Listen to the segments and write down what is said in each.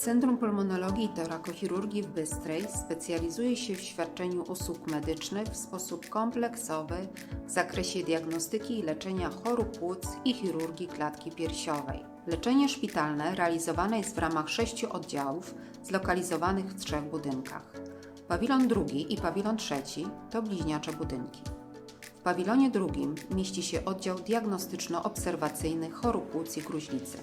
Centrum Pulmonologii i Torakochirurgii w Bystrej specjalizuje się w świadczeniu usług medycznych w sposób kompleksowy w zakresie diagnostyki i leczenia chorób płuc i chirurgii klatki piersiowej. Leczenie szpitalne realizowane jest w ramach sześciu oddziałów zlokalizowanych w trzech budynkach. Pawilon drugi i pawilon trzeci to bliźniacze budynki. W pawilonie drugim mieści się oddział diagnostyczno-obserwacyjny chorób płuc i gruźlicy.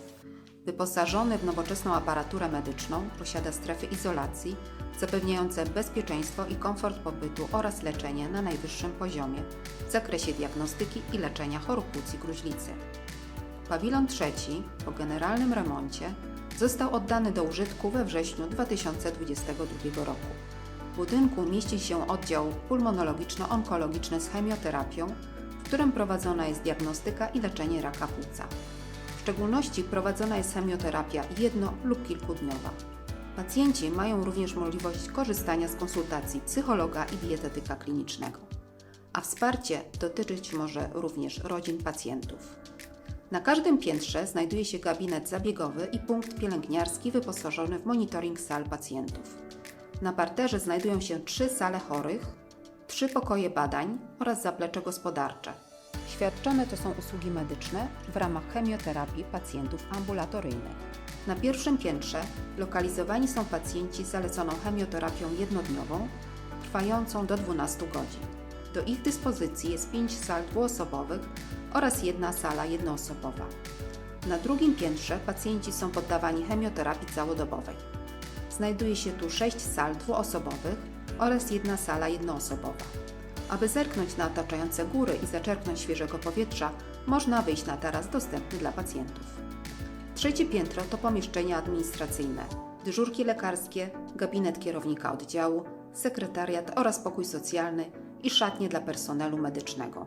Wyposażony w nowoczesną aparaturę medyczną, posiada strefy izolacji zapewniające bezpieczeństwo i komfort pobytu oraz leczenie na najwyższym poziomie w zakresie diagnostyki i leczenia chorób płuc i gruźlicy. Pawilon trzeci, po generalnym remoncie, został oddany do użytku we wrześniu 2022 roku. W budynku mieści się oddział pulmonologiczno-onkologiczny z chemioterapią, w którym prowadzona jest diagnostyka i leczenie raka płuca. Szczególności prowadzona jest chemioterapia jedno- lub kilkudniowa. Pacjenci mają również możliwość korzystania z konsultacji psychologa i dietetyka klinicznego. A wsparcie dotyczyć może również rodzin pacjentów. Na każdym piętrze znajduje się gabinet zabiegowy i punkt pielęgniarski wyposażony w monitoring sal pacjentów. Na parterze znajdują się trzy sale chorych, trzy pokoje badań oraz zaplecze gospodarcze. Świadczone to są usługi medyczne w ramach chemioterapii pacjentów ambulatoryjnych. Na pierwszym piętrze lokalizowani są pacjenci z zaleconą chemioterapią jednodniową, trwającą do 12 godzin. Do ich dyspozycji jest 5 sal dwuosobowych oraz jedna sala jednoosobowa. Na drugim piętrze pacjenci są poddawani chemioterapii całodobowej. Znajduje się tu 6 sal dwuosobowych oraz jedna sala jednoosobowa. Aby zerknąć na otaczające góry i zaczerpnąć świeżego powietrza, można wyjść na taras dostępny dla pacjentów. Trzecie piętro to pomieszczenia administracyjne, dyżurki lekarskie, gabinet kierownika oddziału, sekretariat oraz pokój socjalny i szatnie dla personelu medycznego.